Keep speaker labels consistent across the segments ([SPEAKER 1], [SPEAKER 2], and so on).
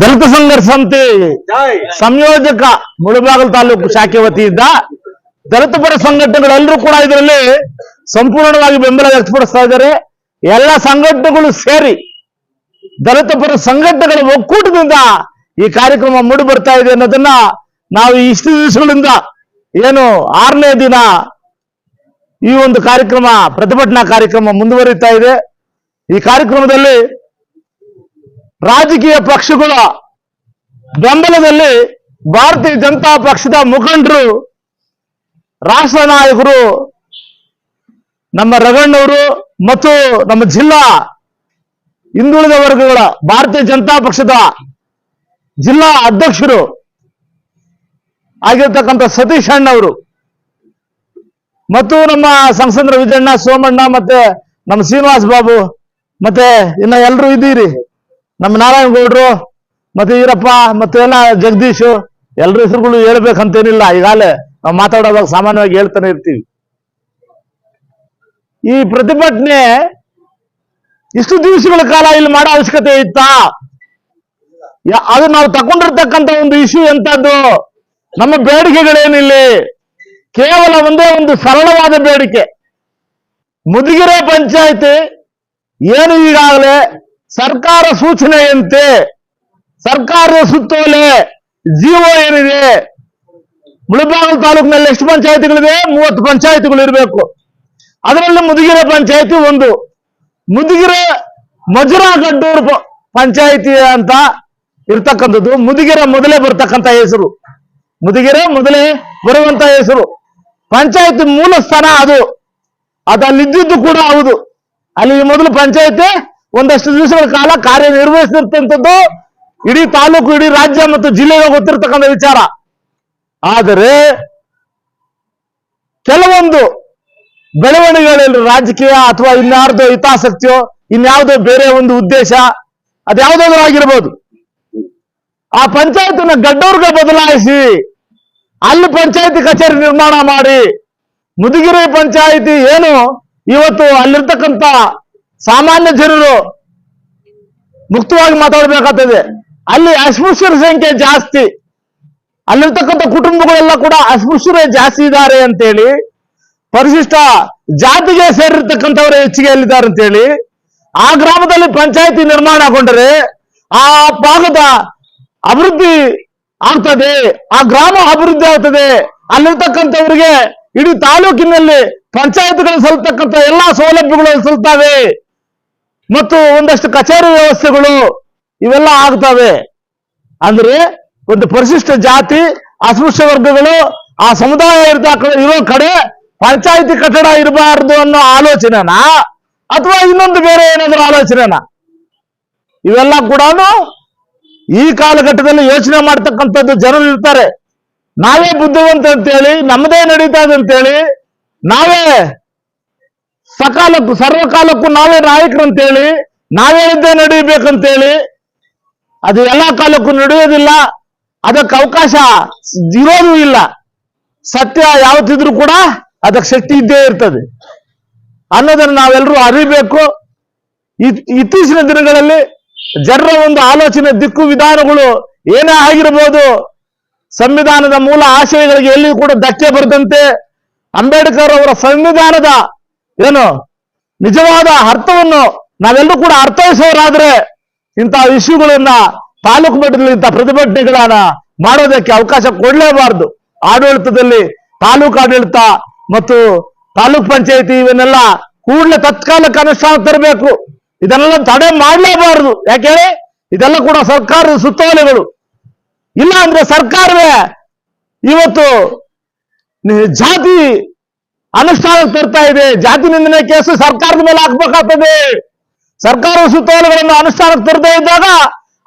[SPEAKER 1] ದಲಿತ ಸಂಘರ್ಷ ಸಮಿತಿ ಸಂಯೋಜಕ ಮುಳಬಾಗಲ್ ತಾಲೂಕು ಶಾಖೆ ವತಿಯಿಂದ ದಲಿತ ಪರ ಸಂಘಟನೆಗಳೆಲ್ಲರೂ ಕೂಡ ಇದರಲ್ಲಿ ಸಂಪೂರ್ಣವಾಗಿ ಬೆಂಬಲ ವ್ಯಕ್ತಪಡಿಸ್ತಾ ಇದ್ದಾರೆ. ಎಲ್ಲ ಸಂಘಟನೆಗಳು ಸೇರಿ ದಲಿತ ಪರ ಸಂಘಟನೆಗಳ ಒಕ್ಕೂಟದಿಂದ ಈ ಕಾರ್ಯಕ್ರಮ ಮೂಡಿ ಬರ್ತಾ ಇದೆ ಅನ್ನೋದನ್ನ ನಾವು ಇಷ್ಟು ದಿವಸಗಳಿಂದ ಏನು ಆರನೇ ದಿನ ಈ ಒಂದು ಕಾರ್ಯಕ್ರಮ ಪ್ರತಿಭಟನಾ ಕಾರ್ಯಕ್ರಮ ಮುಂದುವರಿತಾ ಇದೆ. ಈ ಕಾರ್ಯಕ್ರಮದಲ್ಲಿ ರಾಜಕೀಯ ಪಕ್ಷಗಳ ಬೆಂಬಲದಲ್ಲಿ ಭಾರತೀಯ ಜನತಾ ಪಕ್ಷದ ಮುಖಂಡರು, ರಾಷ್ಟ್ರ ನಾಯಕರು, ನಮ್ಮ ರಗಣ್ಣವರು ಮತ್ತು ನಮ್ಮ ಜಿಲ್ಲಾ ಹಿಂದುಳಿದ ವರ್ಗಗಳ ಭಾರತೀಯ ಜನತಾ ಪಕ್ಷದ ಜಿಲ್ಲಾ ಅಧ್ಯಕ್ಷರು ಆಗಿರ್ತಕ್ಕಂಥ ಸತೀಶ್ ಅಣ್ಣವರು ಮತ್ತು ನಮ್ಮ ಸಂಸದರ ವಿಜಯಣ್ಣ ಸೋಮಣ್ಣ ಮತ್ತೆ ನಮ್ಮ ಶ್ರೀನಿವಾಸ್ ಬಾಬು ಮತ್ತೆ ಇನ್ನ ಎಲ್ಲರೂ ಇದ್ದೀರಿ. ನಮ್ಮ ನಾರಾಯಣಗೌಡ್ರು, ಮತ್ತೆ ಈರಪ್ಪ, ಮತ್ತೆ ಎಲ್ಲ ಜಗದೀಶ್, ಎಲ್ರ ಹೆಸರುಗಳು ಹೇಳ್ಬೇಕಂತೇನಿಲ್ಲ. ಈಗಾಗಲೇ ನಾವು ಮಾತಾಡೋದಾಗ ಸಾಮಾನ್ಯವಾಗಿ ಹೇಳ್ತಾನೆ ಇರ್ತೀವಿ. ಈ ಪ್ರತಿಭಟನೆ ಇಷ್ಟು ದಿವಸಗಳ ಕಾಲ ಇಲ್ಲಿ ಮಾಡೋ ಅವಶ್ಯಕತೆ ಇತ್ತಾ? ಅದು ನಾವು ತಗೊಂಡಿರ್ತಕ್ಕಂಥ ಒಂದು ಇಶ್ಯೂ ಎಂತದ್ದು? ನಮ್ಮ ಬೇಡಿಕೆಗಳೇನಿಲ್ಲಿ? ಕೇವಲ ಒಂದೇ ಒಂದು ಸರಳವಾದ ಬೇಡಿಕೆ. ಮುದಿಗೆರೆ ಪಂಚಾಯತಿ, ಏನು ಈಗಾಗಲೇ ಸರ್ಕಾರ ಸೂಚನೆಯಂತೆ ಸರ್ಕಾರದ ಸುತ್ತೋಲೆ ಜೀವೋ ಏನಿದೆ? ಮುಳಬಾಗಲು ತಾಲೂಕಿನಲ್ಲಿ ಎಷ್ಟು ಪಂಚಾಯತ್ಗಳಿವೆ ಮೂವತ್ತು ಪಂಚಾಯತ್ಗಳು ಇರಬೇಕು. ಅದರಲ್ಲಿ ಮುದುಗಿರೆ ಪಂಚಾಯತಿ ಒಂದು. ಮುದುಗಿರೆ ಮಜುರಾ ಗಡ್ಡೂರು ಪಂಚಾಯತಿ ಅಂತ ಇರ್ತಕ್ಕಂಥದ್ದು. ಮುದುಗಿರೆ ಮೊದಲೇ ಬರ್ತಕ್ಕಂಥ ಹೆಸರು. ಮುದುಗಿರೆ ಮೊದಲೇ ಬರುವಂತ ಹೆಸರು. ಪಂಚಾಯತಿ ಮೂಲ ಸ್ಥಾನ ಅದು. ಅದಲ್ಲಿದ್ದು ಕೂಡ ಹೌದು. ಅಲ್ಲಿ ಮೊದಲು ಪಂಚಾಯತಿ ಒಂದಷ್ಟು ದಿವಸಗಳ ಕಾಲ ಕಾರ್ಯನಿರ್ವಹಿಸಿರ್ತಕ್ಕಂಥದ್ದು ಇಡೀ ತಾಲೂಕು, ಇಡೀ ರಾಜ್ಯ ಮತ್ತು ಜಿಲ್ಲೆಗೆ ಗೊತ್ತಿರ್ತಕ್ಕಂಥ ವಿಚಾರ. ಆದರೆ ಕೆಲವೊಂದು ಬೆಳವಣಿಗೆಗಳಲ್ಲಿ ರಾಜಕೀಯ ಅಥವಾ ಇನ್ಯಾರ್ದೋ ಹಿತಾಸಕ್ತಿಯೋ, ಇನ್ಯಾವುದೋ ಬೇರೆ ಒಂದು ಉದ್ದೇಶ, ಅದ್ಯಾವುದಾದ್ರೂ ಆಗಿರ್ಬೋದು. ಆ ಪಂಚಾಯತ್ನ ಗಡ್ಡವ್ರಿಗೆ ಬದಲಾಯಿಸಿ ಅಲ್ಲಿ ಪಂಚಾಯತಿ ಕಚೇರಿ ನಿರ್ಮಾಣ ಮಾಡಿ, ಮುದುಗಿರಿ ಪಂಚಾಯಿತಿ ಏನು, ಇವತ್ತು ಅಲ್ಲಿರ್ತಕ್ಕಂಥ ಸಾಮಾನ್ಯ ಜನರು ಮುಕ್ತವಾಗಿ ಮಾತಾಡಬೇಕಾಗ್ತದೆ. ಅಲ್ಲಿ ಅಸ್ಪೃಶ್ಯರ ಸಂಖ್ಯೆ ಜಾಸ್ತಿ. ಅಲ್ಲಿರ್ತಕ್ಕಂಥ ಕುಟುಂಬಗಳೆಲ್ಲ ಕೂಡ ಅಸ್ಪೃಶ್ಯರೇ ಜಾಸ್ತಿ ಇದ್ದಾರೆ ಅಂತೇಳಿ, ಪರಿಶಿಷ್ಟ ಜಾತಿಗೆ ಸೇರಿರ್ತಕ್ಕಂಥವ್ರು ಹೆಚ್ಚಿಗೆ ಅಲ್ಲಿದ್ದಾರೆ ಅಂತೇಳಿ, ಆ ಗ್ರಾಮದಲ್ಲಿ ಪಂಚಾಯತಿ ನಿರ್ಮಾಣಗೊಂಡರೆ ಆ ಭಾಗದ ಅಭಿವೃದ್ಧಿ ಆಗ್ತದೆ, ಆ ಗ್ರಾಮ ಅಭಿವೃದ್ಧಿ ಆಗ್ತದೆ. ಅಲ್ಲಿರ್ತಕ್ಕಂಥವ್ರಿಗೆ ಇಡೀ ತಾಲೂಕಿನಲ್ಲಿ ಪಂಚಾಯತ್ಗಳು ಸಲ್ತಕ್ಕಂಥ ಎಲ್ಲಾ ಸೌಲಭ್ಯಗಳು ಸಲ್ತವೆ. ಮತ್ತು ಒಂದಷ್ಟು ಕಚೇರಿ ವ್ಯವಸ್ಥೆಗಳು ಇವೆಲ್ಲ ಆಗ್ತವೆ. ಅಂದ್ರೆ ಒಂದು ಪರಿಶಿಷ್ಟ ಜಾತಿ, ಅಸ್ಪೃಶ್ಯ ವರ್ಗಗಳು, ಆ ಸಮುದಾಯ ಇರೋ ಕಡೆ ಪಂಚಾಯಿತಿ ಕಟ್ಟಡ ಇರಬಾರದು ಅನ್ನೋ ಆಲೋಚನೆನಾ ಅಥವಾ ಇನ್ನೊಂದು ಬೇರೆ ಏನಾದ್ರೂ ಆಲೋಚನೆನಾ? ಇವೆಲ್ಲ ಕೂಡ ಈ ಕಾಲಘಟ್ಟದಲ್ಲಿ ಯೋಚನೆ ಮಾಡ್ತಕ್ಕಂಥದ್ದು ಜನರು ಇರ್ತಾರೆ. ನಾವೇ ಬುದ್ಧಿವಂತ ಅಂತೇಳಿ, ನಮ್ಮದೇ ಇದೆ ಅಂತೇಳಿ ನಾವೇ ಸಕಾಲಕ್ಕೂ, ಸರ್ವಕಾಲಕ್ಕೂ ನಾವೇ ನಾಯಕರು ಅಂತೇಳಿ ನಾವೇ ಇದ್ದೇ ನಡೀಬೇಕಂತೇಳಿ ಅದು ಎಲ್ಲಾ ಕಾಲಕ್ಕೂ ನಡೆಯೋದಿಲ್ಲ. ಅದಕ್ಕೆ ಅವಕಾಶ ಇರೋದು ಇಲ್ಲ. ಸತ್ಯ ಯಾವತ್ತಿದ್ರೂ ಕೂಡ ಅದಕ್ಕೆ ಶಕ್ತಿ ಇದ್ದೇ ಇರ್ತದೆ. ಅನ್ನೋದನ್ನು ನಾವೆಲ್ಲರೂ ಅರಿಬೇಕು. ಇತ್- ಇತ್ತೀಚಿನ ದಿನಗಳಲ್ಲಿ ಜನರ ಒಂದು ಆಲೋಚನೆ ದಿಕ್ಕು ವಿಧಾನಗಳು ಏನೇ ಆಗಿರಬಹುದು ಸಂವಿಧಾನದ ಮೂಲ ಆಶಯಗಳಿಗೆ ಎಲ್ಲಿ ಕೂಡ ಧಕ್ಕೆ ಬರದಂತೆ ಅಂಬೇಡ್ಕರ್ ಅವರ ಸಂವಿಧಾನದ ಏನು? ನಿಜವಾದ ಅರ್ಥವನ್ನು ನಾವೆಲ್ಲರೂ ಕೂಡ ಅರ್ಥೈಸೋರಾದ್ರೆ ಇಂತಹ ಇಶ್ಯೂಗಳನ್ನ ತಾಲೂಕು ಮಟ್ಟದಲ್ಲಿ ಇಂತಹ ಪ್ರತಿಭಟನೆಗಳನ್ನ ಮಾಡೋದಕ್ಕೆ ಅವಕಾಶ ಕೊಡಲೇಬಾರದು. ಆಡಳಿತದಲ್ಲಿ ತಾಲೂಕು ಆಡಳಿತ ಮತ್ತು ತಾಲೂಕ್ ಪಂಚಾಯತಿ ಇವನ್ನೆಲ್ಲ ಕೂಡಲೇ ತತ್ಕಾಲಕ್ಕೆ ಅನುಷ್ಠಾನ ತರಬೇಕು. ಇದನ್ನೆಲ್ಲ ತಡೆ ಮಾಡಲೇಬಾರದು. ಯಾಕೆ ಇದೆಲ್ಲ ಕೂಡ ಸರ್ಕಾರದ ಸುತ್ತೋಲೆಗಳು. ಇಲ್ಲ ಅಂದ್ರೆ ಸರ್ಕಾರವೇ ಇವತ್ತು ಜಾತಿ ಅನುಷ್ಠಾನಕ್ಕೆ ತರ್ತಾ ಇದೆ. ಜಾತಿ ನಿಂದನೆ ಕೇಸು ಸರ್ಕಾರದ ಮೇಲೆ ಹಾಕ್ಬೇಕಾಗ್ತದೆ. ಸರ್ಕಾರ ಸುತ್ತೋಲೆಗಳನ್ನು ಅನುಷ್ಠಾನಕ್ಕೆ ತರದೇ ಇದ್ದಾಗ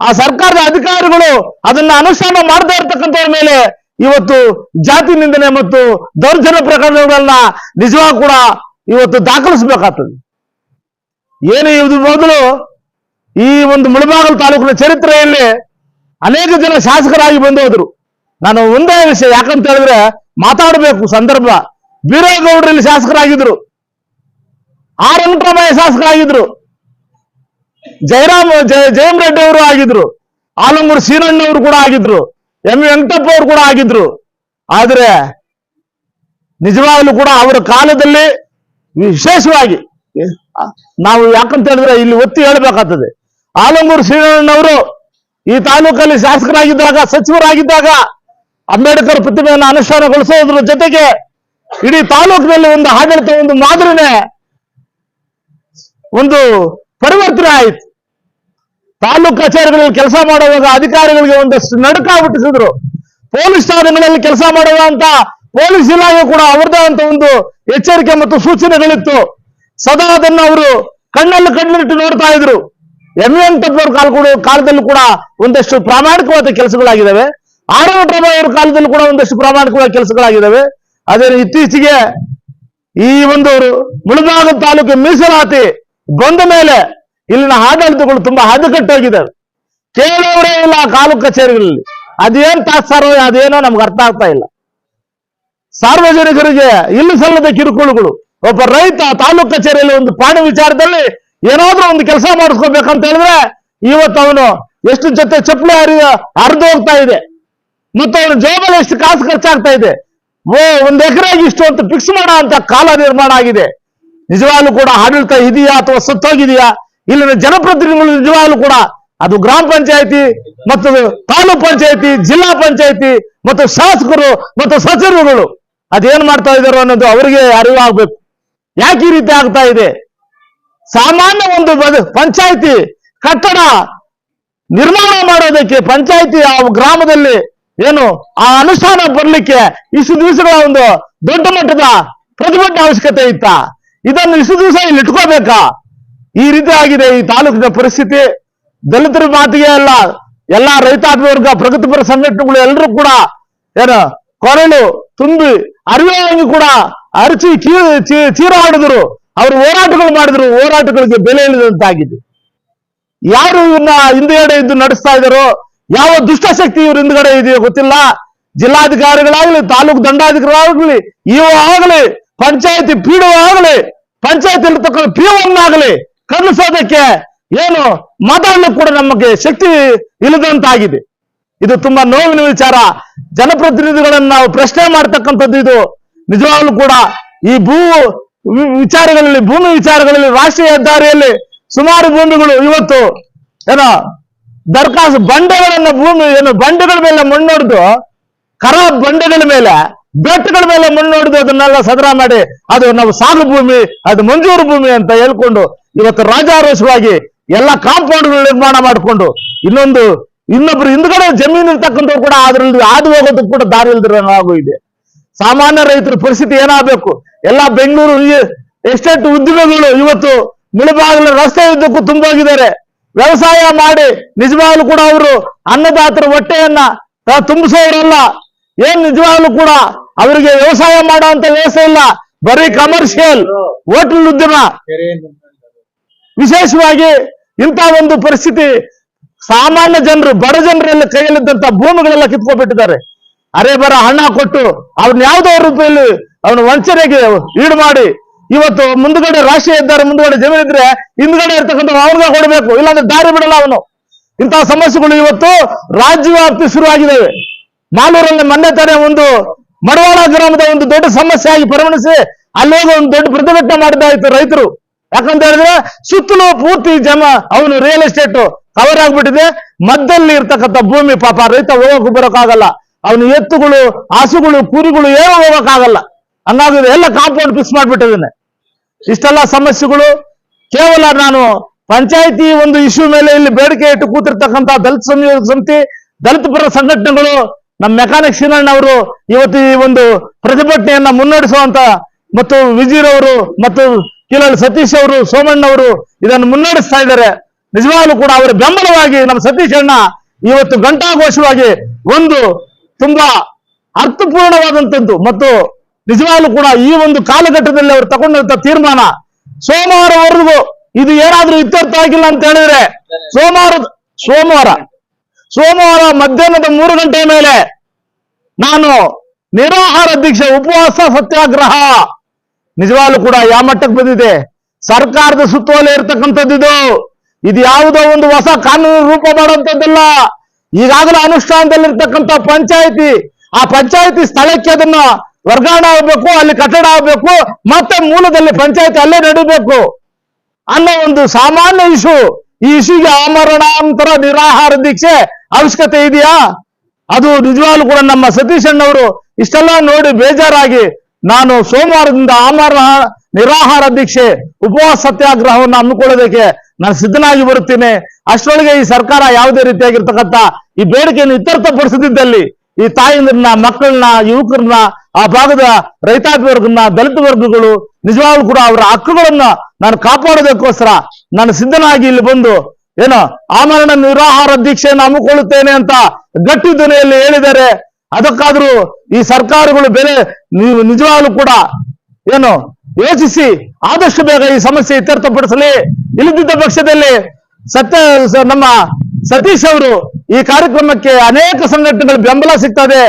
[SPEAKER 1] ಆ ಸರ್ಕಾರದ ಅಧಿಕಾರಿಗಳು ಅದನ್ನ ಅನುಷ್ಠಾನ ಮಾಡದೇ ಇರ್ತಕ್ಕಂಥವ್ರ ಮೇಲೆ ಇವತ್ತು ಜಾತಿ ನಿಂದನೆ ಮತ್ತು ದೌರ್ಜನ್ಯ ಪ್ರಕರಣಗಳನ್ನ ನಿಜವಾಗ ಕೂಡ ಇವತ್ತು ದಾಖಲಿಸಬೇಕಾಗ್ತದೆ. ಏನು ಇದು ಮೊದಲು ಈ ಒಂದು ಮುಳಬಾಗಲು ತಾಲೂಕಿನ ಚರಿತ್ರೆಯಲ್ಲಿ ಅನೇಕ ಜನ ಶಾಸಕರಾಗಿ ಬಂದು ಹೋದ್ರು. ನಾನು ಒಂದೇ ವಿಷಯ ಯಾಕಂತ ಹೇಳಿದ್ರೆ ಮಾತಾಡಬೇಕು ಸಂದರ್ಭ. ಬೀರೇಗೌಡರು ಇಲ್ಲಿ ಶಾಸಕರಾಗಿದ್ರು. ಆರ್ ವೆಂಕಟರಾಮಯ್ಯ ಶಾಸಕರಾಗಿದ್ರು. ಜಯರಾಮ್, ಜಯ ರೆಡ್ಡಿ ಅವರು ಆಗಿದ್ರು. ಆಲಂಗೂರು ಸೀನಣ್ಣವರು ಕೂಡ ಆಗಿದ್ರು. ಎಂ. ವೆಂಕಟಪ್ಪ ಅವರು ಕೂಡ ಆಗಿದ್ರು. ಆದ್ರೆ ನಿಜವಾಗ್ಲೂ ಕೂಡ ಅವರ ಕಾಲದಲ್ಲಿ ವಿಶೇಷವಾಗಿ ನಾವು ಯಾಕಂತ ಹೇಳಿದ್ರೆ ಇಲ್ಲಿ ಒತ್ತಿ ಹೇಳಬೇಕಾಗ್ತದೆ. ಆಲಂಗೂರು ಶ್ರೀರಣ್ಣವರು ಈ ತಾಲೂಕಲ್ಲಿ ಶಾಸಕರಾಗಿದ್ದಾಗ, ಸಚಿವರಾಗಿದ್ದಾಗ ಅಂಬೇಡ್ಕರ್ ಪ್ರತಿಮೆಯನ್ನು ಅನುಷ್ಠಾನಗೊಳಿಸೋದ್ರ ಜೊತೆಗೆ ಇಡೀ ತಾಲೂಕಿನಲ್ಲಿ ಒಂದು ಆಡಳಿತ, ಒಂದು ಮಾದರಿನೇ ಒಂದು ಪರಿವರ್ತನೆ ಆಯಿತು. ತಾಲೂಕು ಕಚೇರಿಗಳಲ್ಲಿ ಕೆಲಸ ಮಾಡುವಾಗ ಅಧಿಕಾರಿಗಳಿಗೆ ಒಂದಷ್ಟು ನಡುಕ ಹುಟ್ಟಿಸಿದ್ರು. ಪೊಲೀಸ್ ಠಾಣೆಗಳಲ್ಲಿ ಕೆಲಸ ಮಾಡುವಂತ ಪೊಲೀಸ್ ಇಲಾಖೆ ಕೂಡ ಅವರದೇ ಅಂತ ಒಂದು ಎಚ್ಚರಿಕೆ ಮತ್ತು ಸೂಚನೆಗಳಿತ್ತು. ಸದಾ ಅದನ್ನು ಅವರು ಕಣ್ಣಲ್ಲಿ ಕಣ್ಣಿಟ್ಟು ನೋಡ್ತಾ ಇದ್ರು. ಎಂ ತಪ್ಪವ್ರ ಕಾಲ ಕೂಡ, ಕಾಲದಲ್ಲೂ ಕೂಡ ಒಂದಷ್ಟು ಪ್ರಾಮಾಣಿಕವಾದ ಕೆಲಸಗಳಾಗಿದ್ದಾವೆ. ಆರ್ ಅವರ ಕಾಲದಲ್ಲೂ ಕೂಡ ಒಂದಷ್ಟು ಪ್ರಾಮಾಣಿಕವಾದ ಕೆಲಸಗಳಾಗಿದ್ದಾವೆ. ಅದೇ ಇತ್ತೀಚೆಗೆ ಈ ಒಂದು ಮುಳಬಾಗ ತಾಲೂಕು ಮೀಸಲಾತಿ ಬಂದ ಮೇಲೆ ಇಲ್ಲಿನ ಆಡಳಿತಗಳು ತುಂಬಾ ಹದಗೆಟ್ಟೋಗಿದ್ದಾವೆ ಕೇಳೋರೇ ಇಲ್ಲ ತಾಲೂಕು ಕಚೇರಿಗಳಲ್ಲಿ. ಅದೇನ್ ತಾತ್ಸಾರೋ ಅದೇನೋ ನಮ್ಗೆ ಅರ್ಥ ಆಗ್ತಾ ಇಲ್ಲ. ಸಾರ್ವಜನಿಕರಿಗೆ ಇಲ್ಲಿ ಸಲ್ಲದ ಕಿರುಕುಳಗಳು. ಒಬ್ಬ ರೈತ ತಾಲೂಕು ಕಚೇರಿಯಲ್ಲಿ ಒಂದು ಪಾಣಿ ವಿಚಾರದಲ್ಲಿ ಏನಾದ್ರೂ ಒಂದು ಕೆಲಸ ಮಾಡಿಸ್ಕೋಬೇಕಂತ ಹೇಳಿದ್ರೆ ಇವತ್ತು ಅವನು ಎಷ್ಟು ಜೊತೆ ಚಪ್ಪಲಿ ಹರಿ ಹರಿದು ಹೋಗ್ತಾ ಇದೆ. ಮತ್ತು ಅವನ ಜೇಬಲ್ಲಿ ಎಷ್ಟು ಕಾಸು ಖರ್ಚಾಗ್ತಾ ಇದೆ. ಓ, ಒಂದ್ ಎಕರೆಗೆ ಇಷ್ಟು ಅಂತ ಫಿಕ್ಸ್ ಮಾಡೋ ಅಂತ ಕಾಲ ನಿರ್ಮಾಣ ಆಗಿದೆ. ನಿಜವಾಗ್ಲೂ ಕೂಡ ಆಡಳಿತ ಇದೆಯಾ ಅಥವಾ ಸತ್ತೋಗಿದೆಯಾ? ಇಲ್ಲಿನ ಜನಪ್ರತಿನಿಧಿಗಳು ನಿಜವಾಗ್ಲೂ ಕೂಡ ಅದು ಗ್ರಾಮ ಪಂಚಾಯತಿ ಮತ್ತು ತಾಲೂಕ್ ಪಂಚಾಯತಿ, ಜಿಲ್ಲಾ ಪಂಚಾಯತಿ ಮತ್ತು ಶಾಸಕರು ಮತ್ತು ಸಚಿವರುಗಳು ಅದೇನ್ ಮಾಡ್ತಾ ಇದ್ದಾರೆ ಅನ್ನೋದು ಅವರಿಗೆ ಅರಿವಾಗಬೇಕು. ಯಾಕೆ ಈ ರೀತಿ ಆಗ್ತಾ ಇದೆ? ಸಾಮಾನ್ಯ ಒಂದು ಪಂಚಾಯತಿ ಕಟ್ಟಡ ನಿರ್ಮಾಣ ಮಾಡೋದಕ್ಕೆ ಪಂಚಾಯತಿ ಆ ಗ್ರಾಮದಲ್ಲಿ ಏನು? ಆ ಅನುಷ್ಠಾನ ಬರ್ಲಿಕ್ಕೆ ಇಷ್ಟು ದಿವಸಗಳ ಒಂದು ದೊಡ್ಡ ಮಟ್ಟದ ಪ್ರತಿಭಟನೆ ಅವಶ್ಯಕತೆ ಇತ್ತ? ಇದನ್ನು ಇಷ್ಟು ದಿವಸ ಇಲ್ಲಿ ಇಟ್ಕೋಬೇಕಾ? ಈ ರೀತಿ ಆಗಿದೆ ಈ ತಾಲೂಕಿನ ಪರಿಸ್ಥಿತಿ. ದಲಿತರ ಮಾತಿಗೆ ಅಲ್ಲ, ಎಲ್ಲಾ ರೈತಾಪಿ ವರ್ಗ ಪ್ರಗತಿಪರ ಸಂಘಟನೆಗಳು ಎಲ್ಲರೂ ಕೂಡ ಏನು, ಕೊರಳು ತುಂಬಿ ಅರಿವಾಗಿ ಕೂಡ ಅರಚಿ ಕೀ- ಚೀ- ಚೀರಾಡಿದ್ರು ಅವರು ಹೋರಾಟಗಳು ಮಾಡಿದ್ರು. ಹೋರಾಟಗಳಿಗೆ ಬೆಲೆ ಇಳಿದಂತಾಗಿದೆ ಯಾರು ಇವನ್ನ ಹಿಂದೆಗಡೆ ಇದ್ದು ನಡೆಸ್ತಾ ಇದ್ದಾರೋ ಯಾವ ದುಷ್ಟಶಕ್ತಿ ಇವ್ರ ಹಿಂದ್ಗಡೆ ಇದೆಯೋ ಗೊತ್ತಿಲ್ಲ. ಜಿಲ್ಲಾಧಿಕಾರಿಗಳಾಗ್ಲಿ, ತಾಲೂಕು ದಂಡಾಧಿಕಾರಿಗಳಾಗ್ಲಿ ಇಒ ಆಗಲಿ, ಪಂಚಾಯತಿ ಪಿಡಿಒ ಆಗಲಿ ಪಂಚಾಯತ್ ಇರ್ತಕ್ಕಂಥ ಪಿ ಆಗಲಿ ಕಲಿಸೋದಕ್ಕೆ ಏನು ಮಾತಾಡಲು ಕೂಡ ನಮಗೆ ಶಕ್ತಿ ಇಲ್ಲದಂತಾಗಿದೆ. ಇದು ತುಂಬಾ ನೋವಿನ ವಿಚಾರ. ಜನಪ್ರತಿನಿಧಿಗಳನ್ನ ನಾವು ಪ್ರಶ್ನೆ ಮಾಡ್ತಕ್ಕಂಥದ್ದು ಇದು. ನಿಜವಾಗ್ಲೂ ಕೂಡ ಈ ಭೂ ವಿಚಾರಗಳಲ್ಲಿ, ಭೂಮಿ ವಿಚಾರಗಳಲ್ಲಿ, ರಾಷ್ಟ್ರೀಯ ಹೆದ್ದಾರಿಯಲ್ಲಿ ಸುಮಾರು ಭೂಮಿಗಳು ಇವತ್ತು, ಏನೋ ದರ್ಖಾಸ್ತು ಬಂಡೆಗಳನ್ನ ಭೂಮಿ ಏನು ಬಂಡೆಗಳ ಮೇಲೆ ಮಣ್ಣೊಡ್ದು ಕರ ಬಂಡೆಗಳ ಮೇಲೆ, ಬೆಟ್ಟಗಳ ಮೇಲೆ ಮಣ್ಣೊಡ್ದು ಅದನ್ನೆಲ್ಲ ಸದರ ಮಾಡಿ, ಅದು ನಾವು ಸಾಗು ಭೂಮಿ, ಅದು ಮಂಜೂರು ಭೂಮಿ ಅಂತ ಹೇಳ್ಕೊಂಡು ಇವತ್ತು ರಾಜಾರೋಷವಾಗಿ ಎಲ್ಲ ಕಾಂಪೌಂಡ್ಗಳು ನಿರ್ಮಾಣ ಮಾಡಿಕೊಂಡು, ಇನ್ನೊಂದು, ಇನ್ನೊಬ್ರು ಹಿಂದ್ಗಡೆ ಜಮೀನು ಇರ್ತಕ್ಕಂಥವ್ರು ಕೂಡ ಅದ್ರಲ್ಲಿ ಹಾದು ಹೋಗೋದಕ್ಕೆ ಕೂಡ ದಾರಿ ಇಲ್ದಿರೋ ಇದೆ. ಸಾಮಾನ್ಯ ರೈತರ ಪರಿಸ್ಥಿತಿ ಏನಾಗಬೇಕು? ಎಲ್ಲ ಬೆಂಗಳೂರು ಎಸ್ಟೇಟ್ ಉದ್ಯಮಗಳು ಇವತ್ತು ಮುಳುಬಾಗಿಲು ರಸ್ತೆ ಉದ್ದಕ್ಕೂ ತುಂಬೋಗಿದ್ದಾರೆ. ವ್ಯವಸಾಯ ಮಾಡಿ ನಿಜವಾಗ್ಲೂ ಕೂಡ ಅವರು ಅನ್ನದಾತರ ಹೊಟ್ಟೆಯನ್ನ ತುಂಬಿಸೋರಲ್ಲ. ಏನ್ ನಿಜವಾಗ್ಲೂ ಕೂಡ ಅವರಿಗೆ ವ್ಯವಸಾಯ ಮಾಡುವಂತ ವ್ಯವಸ್ಥೆ ಇಲ್ಲ. ಬರೀ ಕಮರ್ಷಿಯಲ್ ಹೋಟೆಲ್ ಉದ್ಯಮ. ವಿಶೇಷವಾಗಿ ಇಂಥ ಒಂದು ಪರಿಸ್ಥಿತಿ ಸಾಮಾನ್ಯ ಜನರು, ಬಡ ಜನರೆಲ್ಲ ಕೈಯಲ್ಲಿದ್ದಂತ ಭೂಮಿಗಳೆಲ್ಲ ಕಿತ್ಕೊಂಡ್ಬಿಟ್ಟಿದ್ದಾರೆ ಅರೆ ಬರ ಹಣ ಕೊಟ್ಟು ಅವ್ರನ್ನ ಯಾವ್ದೋ ರೂಪದಲ್ಲಿ ಅವನು ವಂಚನೆಗೆ ಈಡು ಮಾಡಿ ಇವತ್ತು ಮುಂದ್ಗಡೆ ರಾಷ್ಟ್ರೀಯ ಹೆದ್ದಾರಿ ಮುಂದ್ಗಡೆ ಜಮೀನು ಇದ್ರೆ ಹಿಂದ್ಗಡೆ ಇರ್ತಕ್ಕಂಥ ಅವ್ರಿಗೆ ಕೊಡಬೇಕು. ಇಲ್ಲಾಂದ್ರೆ ದಾರಿ ಬಿಡಲ್ಲ ಅವನು. ಇಂತಹ ಸಮಸ್ಯೆಗಳು ಇವತ್ತು ರಾಜ್ಯವ್ಯಾಪ್ತಿ ಶುರುವಾಗಿದ್ದಾವೆ ಮಾಲೂರಲ್ಲಿ ಮೊನ್ನೆ ತಾನೇ ಒಂದು ಮಡವಾಳ ಗ್ರಾಮದ ಒಂದು ದೊಡ್ಡ ಸಮಸ್ಯೆ ಆಗಿ ಪರಿಗಣಿಸಿ ಅಲ್ಲಿ ಹೋಗಿ ಒಂದು ದೊಡ್ಡ ಪ್ರತಿಭಟನೆ ಮಾಡಿದ್ದಾಯ್ತು ರೈತರು. ಯಾಕಂತ ಹೇಳಿದ್ರೆ ಸುತ್ತಲೂ ಪೂರ್ತಿ ಜಮ ಅವನು ರಿಯಲ್ ಎಸ್ಟೇಟ್ ಕವರ್ ಆಗ್ಬಿಟ್ಟಿದೆ. ಮದ್ದಲ್ಲಿ ಇರ್ತಕ್ಕಂಥ ಭೂಮಿ ಪಾಪ ರೈತ ಹೋಗಕ್ಕೆ ಬರೋಕ್ಕಾಗಲ್ಲ. ಅವನು ಎತ್ತುಗಳು, ಹಸುಗಳು, ಕುರಿಗಳು ಏನೂ ಹೋಗಕ್ಕಾಗಲ್ಲ. ಹಂಗಾಗಿ ಎಲ್ಲ ಕಾಂಪೌಂಡ್ ಫಿಕ್ಸ್ ಮಾಡಿಬಿಟ್ಟಿದ್ದೇನೆ ಇಷ್ಟೆಲ್ಲ ಸಮಸ್ಯೆಗಳು, ಕೇವಲ ನಾನು ಪಂಚಾಯತಿ ಒಂದು ಇಶ್ಯೂ ಮೇಲೆ ಇಲ್ಲಿ ಬೇಡಿಕೆ ಇಟ್ಟು ಕೂತಿರ್ತಕ್ಕಂಥ ದಲಿತ ಸಂಯೋಗ ಸಮಿತಿ ದಲಿತ ಪರ ಸಂಘಟನೆಗಳು, ನಮ್ಮ ಮೆಕಾನಿಕ್ ಶ್ರೀನಾರಾಯಣ ಅವರು ಇವತ್ತು ಈ ಒಂದು ಪ್ರತಿಭಟನೆಯನ್ನ ಮುನ್ನಡೆಸುವಂತ ಮತ್ತು ವಿಜೀರ್ ಅವರು ಮತ್ತು ಕಿಲಲ್ ಸತೀಶ್ ಅವರು, ಸೋಮಣ್ಣ ಅವರು ಇದನ್ನು ಮುನ್ನಡೆಸ್ತಾ ಇದ್ದಾರೆ. ನಿಜವಾಗ್ಲೂ ಕೂಡ ಅವರ ಬೆಂಬಲವಾಗಿ ನಮ್ಮ ಸತೀಶ್ ಅಣ್ಣ ಇವತ್ತು ಘಂಟಾಘೋಷವಾಗಿ ಒಂದು ತುಂಬಾ ಅರ್ಥಪೂರ್ಣವಾದಂಥದ್ದು ಮತ್ತು ನಿಜವಾಗ್ಲೂ ಕೂಡ ಈ ಒಂದು ಕಾಲಘಟ್ಟದಲ್ಲಿ ಅವರು ತಗೊಂಡಂತ ತೀರ್ಮಾನ ಸೋಮವಾರವರೆಗೂ ಇದು ಏನಾದ್ರೂ ಇತ್ಯರ್ಥ ಆಗಿಲ್ಲ ಅಂತ ಹೇಳಿದ್ರೆ ಸೋಮವಾರ ಸೋಮವಾರ ಸೋಮವಾರ ಮಧ್ಯಾಹ್ನದ ಮೂರು ಗಂಟೆ ಮೇಲೆ ನಾನು ನಿರಾಹಾರ ದೀಕ್ಷೆ, ಉಪವಾಸ, ಸತ್ಯಾಗ್ರಹ ನಿಜವಾಗ್ಲೂ ಕೂಡ ಯಾವ ಮಟ್ಟಕ್ಕೆ ಬಂದಿದೆ? ಸರ್ಕಾರದ ಸುತ್ತೋಲೆ ಇರ್ತಕ್ಕಂಥದ್ದು ಇದು. ಯಾವುದೋ ಒಂದು ಹೊಸ ಕಾನೂನು ರೂಪ ಮಾಡುವಂತದ್ದಲ್ಲ ಈಗಾಗಲೇ ಅನುಷ್ಠಾನದಲ್ಲಿರ್ತಕ್ಕಂಥ ಪಂಚಾಯಿತಿ, ಆ ಪಂಚಾಯಿತಿ ಸ್ಥಳಕ್ಕೆ ಅದನ್ನ ವರ್ಗಾವಣೆ ಆಗಬೇಕು, ಅಲ್ಲಿ ಕಟ್ಟಡ ಆಗಬೇಕು, ಮತ್ತೆ ಮೂಲದಲ್ಲಿ ಪಂಚಾಯತ್ ಅಲ್ಲೇ ನಡೀಬೇಕು ಅನ್ನೋ ಒಂದು ಸಾಮಾನ್ಯ ಇಶು. ಈ ಇಶುಗೆ ಆಮರಣಾಂತರ ನಿರಾಹಾರ ದೀಕ್ಷೆ ಅವಶ್ಯಕತೆ ಇದೆಯಾ? ಅದು ನಿಜವಾಗ್ಲೂ ಕೂಡ ನಮ್ಮ ಸತೀಶ್ ಅಣ್ಣವರು ಇಷ್ಟೆಲ್ಲ ನೋಡಿ ಬೇಜಾರಾಗಿ ನಾನು ಸೋಮವಾರದಿಂದ ಆಮರಣ ನಿರಾಹಾರ ದೀಕ್ಷೆ, ಉಪವಾಸ ಸತ್ಯಾಗ್ರಹವನ್ನು ಹಮ್ಮಿಕೊಳ್ಳೋದಕ್ಕೆ ನಾನು ಸಿದ್ಧನಾಗಿ ಬರುತ್ತೇನೆ. ಅಷ್ಟರೊಳಗೆ ಈ ಸರ್ಕಾರ ಯಾವುದೇ ರೀತಿಯಾಗಿರ್ತಕ್ಕಂಥ ಈ ಬೇಡಿಕೆಯನ್ನು ಇತ್ಯರ್ಥಪಡಿಸದಿದ್ದಲ್ಲಿ ಈ ತಾಯಂದ್ರನ್ನ, ಮಕ್ಕಳನ್ನ, ಯುವಕರನ್ನ, ಆ ಭಾಗದ ರೈತಾಪಿ ವರ್ಗನ ದಲಿತ ವರ್ಗಗಳು ನಿಜವಾಗ್ಲೂ ಕೂಡ ಅವರ ಹಕ್ಕುಗಳನ್ನ ನಾನು ಕಾಪಾಡೋದಕ್ಕೋಸ್ಕರ ನಾನು ಸಿದ್ಧನಾಗಿ ಇಲ್ಲಿ ಬಂದು ಏನೋ ಆಮರಣ ನಿರಾಹಾರ ದೀಕ್ಷೆಯನ್ನು ಹಮ್ಮಿಕೊಳ್ಳುತ್ತೇನೆ ಅಂತ ಗಟ್ಟಿ ಧ್ವನಿಯಲ್ಲಿ ಹೇಳಿದ್ದಾರೆ ಅದಕ್ಕಾದ್ರೂ ಈ ಸರ್ಕಾರಗಳು ಬೆಲೆ ನೀವು ನಿಜವಾಗ್ಲೂ ಕೂಡ ಏನು ಯೋಚಿಸಿ ಆದಷ್ಟು ಬೇಗ ಈ ಸಮಸ್ಯೆ ಇತ್ಯರ್ಥಪಡಿಸಲಿ. ಇಲ್ಲದಿದ್ದ ಪಕ್ಷದಲ್ಲಿ ಸತ್ಯ ನಮ್ಮ ಸತೀಶ್ ಅವರು ಈ ಕಾರ್ಯಕ್ರಮಕ್ಕೆ ಅನೇಕ ಸಂಘಟನೆಗಳ ಬೆಂಬಲ ಸಿಗ್ತದೆ.